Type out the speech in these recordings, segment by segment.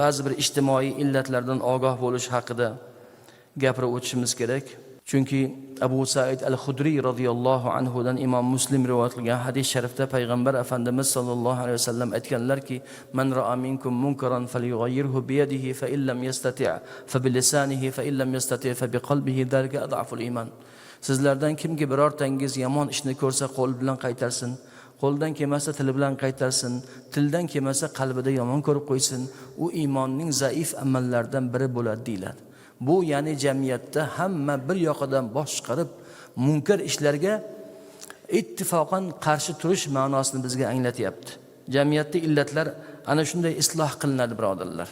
ba'zi bir ijtimoiy illatlardan ogoh bo'lish haqida gapirib o'tishimiz kerak. Chunki abu said al hudriy roziyallohu anhudan imom muslim rivoyat qilgan hadis sharifda payg'ambar afandimiz sollallohu alayhi vasallam aytganlarki man ra'a minkum munkaran falyughayyirhu biyadihi fa illam yastati' fa bilisanihi fa illam yastati' fa biqalbihi zalika adaful iman. Sizlardan kimki birortangiz yomon ishni ko'rsa qo'l bilan qaytarsin. Qo'ldan kelmasa tili bilan qaytarsin tildan kelmasa qalbida yomon ko'rib qo'ysin. U iymonning zaif amallaridan biri bo'ladi deyiladi. Bu ya'ni jamiyatda hamma bir yoqadan bosh chiqarib munkar ishlarga ittifoqan qarshi turish ma'nosini bizga anglatyapti. Jamiyatda illatlar ana shunday isloh qilinadi birodarlar.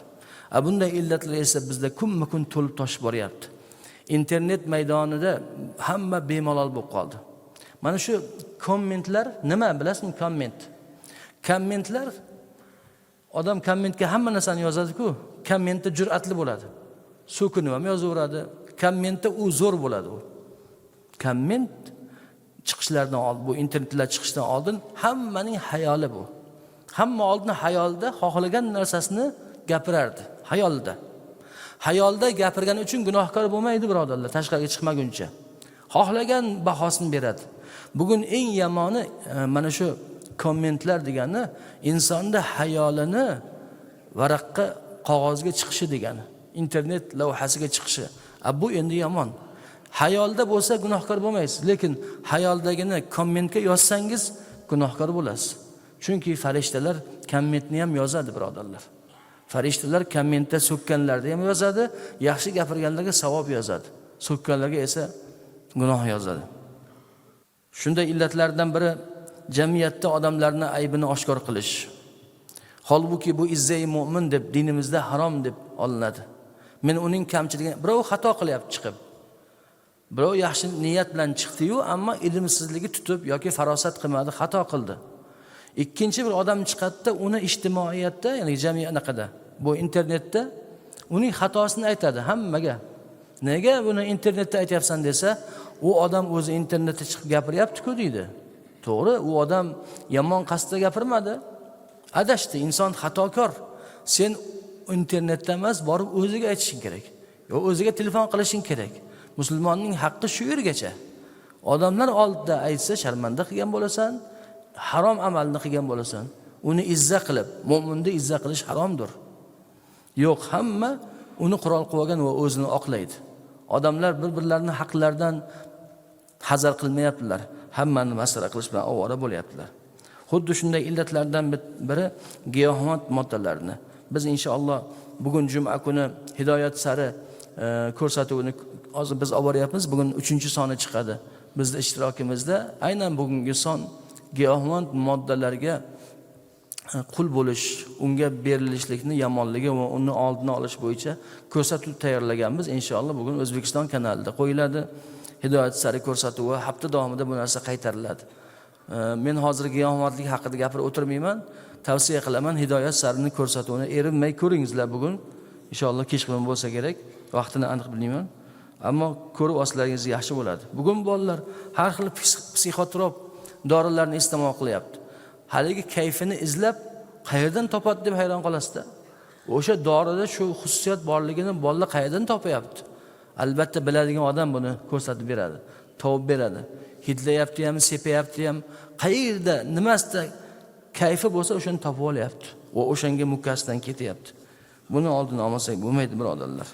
A bunday illatlar esa bizda kunma kun to'lib toshib boryapti. Internet maydonida hamma bemalol bo'lib qoldi. Mana shu kommentlar nima bilasizmi komment? Kommentlar odam kommentga hamma narsani yozadiku kommentda jur'atli bo'ladi. So'kinib ham yozaveradi kommentda u zo'r bo'ladi u. Komment chiqishlaridan oldin bu internetlar chiqishidan oldin hammaning hayoli bu. Hamma oldin hayolda xohlagan narsasini gapirardi hayolda. Hayolda gapirgani uchun gunohkor bo'lmaydi birodarlar tashqariga chiqmaguncha. Xohlagan bahosini beradi. Bugun eng yomoni e, mana shu kommentlar degani insonni hayolini varaqqa qog'ozga chiqishi degani internet lavhasiga chiqishi. A bu endi yomon. Hayolda bo'lsa gunohkor bo'lmaysiz lekin hayoldagini kommentga yozsangiz gunohkor bo'lasiz. Chunki farishtalar kommentni ham yozadi birodarlar. Farishtalar kommentda so'kkanlarni ham yozadi yaxshi gapirganlarga savob yozadi. So'kkanlarga esa gunoh yozadi. Shunday illatlardan biri jamiyatda odamlarni aybini oshkor qilish. Holbuki bu izzai mo'min deb dinimizda harom deb olinadi. Men uning kamchiligini birov xato qilyapti chiqib. Birov yaxshi niyat bilan chiqdiyu ammo ilmsizligi tutib yoki farosat qilmadi xato qildi. Ikkinchi bir odam chiqadida uni ijtimoiyatda ya'ni jamiyat anaqada bu internetda uning xatosini aytadi. Hammaga nega buni internetda aytyapsan? desa u odam o'zi internetda chiqib gapiryaptiku deydi. To'g'ri u odam yomon qasdda gapirmadi. Adashdi inson xatokor. Sen internetda emas borib o'ziga aytishing kerak. Yo o'ziga telefon qilishing kerak. Musulmonning haqqi shu yergacha odamlar oldida aytsa sharmanda qilgan bo'lasan harom amalni qilgan bo'lasan. Uni izza qilib mo'minni izza qilish haromdir. Yo'q hamma uni qurol qilib olgan va o'zini oqlaydi. Odamlar bir birlarini haqlaridan hazar qilmayaptilar. Hammani masala qilish bilan ovora bo'lyaptilar. Xuddi shunday illatlardan biri giyohvand moddalarni. Biz inshaalloh bugun juma kuni hidoyat sari e, ko'rsatuvini hozir biz olib boryapmiz bugun uchinchi soni chiqadi. Bizni ishtirokimizda aynan bugungi son giyohvand moddalarga E, qul bo'lish unga berilishlikni yomonligi va uni oldini olish bo'yicha ko'rsatuv tayyorlaganmiz. Inshaalloh bugun o'zbekiston kanalida qo'yiladi. Hidoyat sari ko'rsatuvi hafta davomida bu narsa qaytariladi. E, men hozir giyohvandlik haqida gapirib o'tirmayman. Tavsiya qilaman hidoyat sarini ko'rsatuvini erinmay ko'ringizlar bugun. Inshaalloh kechqurun bo'lsa kerak. Vaqtini aniq bilmayman. Ammo ko'rib olsalaringiz yaxshi bo'ladi. Bugun bolalar har xil psixotrop dorilarni iste'mol qilyapti. Haligi kayfini izlab qayerdan topadi deb hayron qolasizda. O'sha dorida shu xususiyat borligini bolalar qayerdan topyapti? Albatta biladigan odam buni ko'rsatib beradi topib beradi. Hidlayapti ham sepayapti ham. Qayerda nimasida kayfi bo'lsa o'shani topib olyapti va o'shanga mukkasidan ketyapti. Buni oldini olmasak bo'lmaydi birodarlar.